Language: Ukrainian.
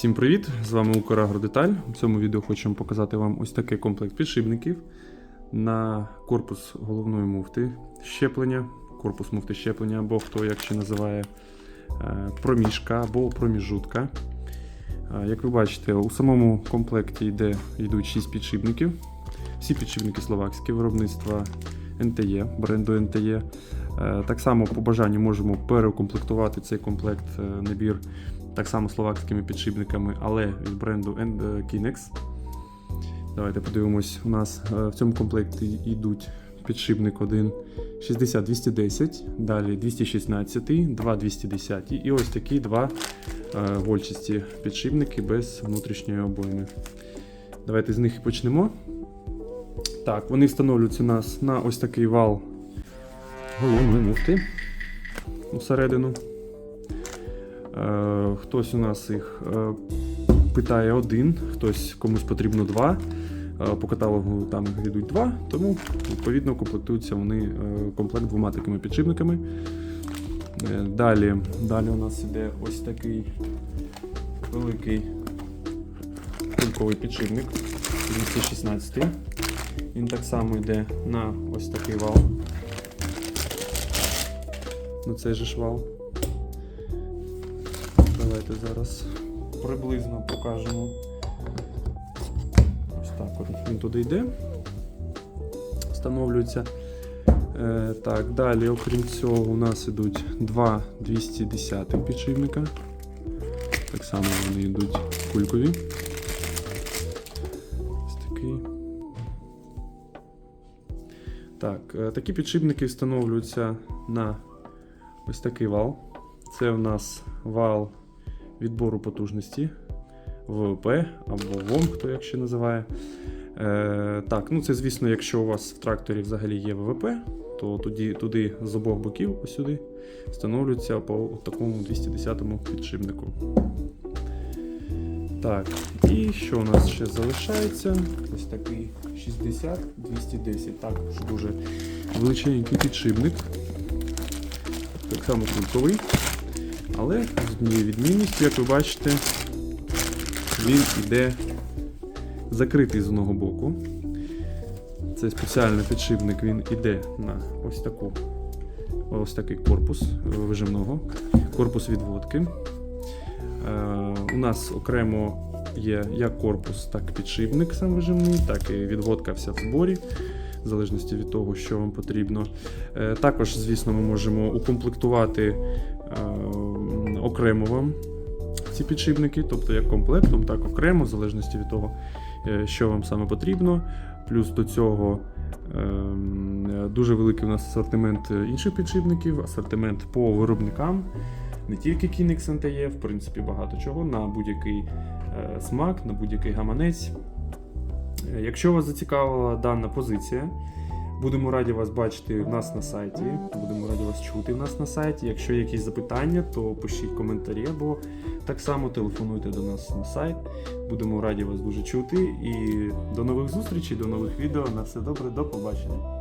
Всім привіт! З вами Украгродеталь. У цьому відео хочемо показати вам ось такий комплект підшипників на корпус головної муфти щеплення, корпус муфти щеплення, або хто як ще називає е, проміжка або проміжутка. Е, Як ви бачите, у самому комплекті йде, йдуть 6 підшипників. Всі підшипники словакські виробництва НТЕ, бренду НТЕ. Е, Так само по бажанню можемо переукомплектувати цей комплект набір так само словакськими підшипниками, але від бренду е, Kinex. Давайте подивимось. У нас е, в цьому комплекті йдуть підшипник 1 60-210, далі 216, 2 210 і ось такі два е, вольчасті підшипники без внутрішньої обойми. Давайте з них і почнемо. Так, вони встановлюються у нас на ось такий вал головної муфти усередину. Е, хтось у нас їх е, питає один, хтось комусь потрібно два. Е, по каталогу там йдуть два, тому відповідно комплектуються вони комплект двома такими підшипниками. Далі, далі у нас іде ось такий великий кульковий підшипник 216. Він так само йде на ось такий вал. На цей же ж вал. Давайте зараз приблизно покажемо. Ось так от він туди йде. Встановлюється. Е, так, далі, окрім цього, у нас йдуть два 210 підшипника. Так само вони йдуть кулькові. Ось такий. Так, е, такі підшипники встановлюються на ось такий вал. Це у нас вал відбору потужності ВВП або ВОМ, хто як ще називає. Е, так, ну це звісно, якщо у вас в тракторі взагалі є ВВП, то тоді туди з обох боків сюди встановлюється по такому 210 підшипнику. Так, і що у нас ще залишається? Ось такий 60-210, також дуже величенький підшипник. Так само кульковий. Але з однією відмінністю, як ви бачите, він іде закритий з одного боку. Це спеціальний підшипник, він іде на ось таку ось такий корпус вижимного, корпус відводки. Е, у нас окремо є як корпус, так і підшипник сам вижимний, так і відводка вся в зборі, в залежності від того, що вам потрібно. Е, також, звісно, ми можемо укомплектувати е, окремо вам ці підшипники, тобто як комплектом, так окремо, в залежності від того, е, що вам саме потрібно. Плюс до цього ем, дуже великий у нас асортимент інших підшипників, асортимент по виробникам. Не тільки Kinex NTE, в принципі, багато чого на будь-який е, смак, на будь-який гаманець. Е, Якщо вас зацікавила дана позиція, будемо раді вас бачити в нас на сайті. Будемо раді вас чути в нас на сайті. Якщо є якісь запитання, то пишіть коментарі або так само телефонуйте до нас на сайт. Будемо раді вас дуже чути. І до нових зустрічей, до нових відео. На все добре, до побачення.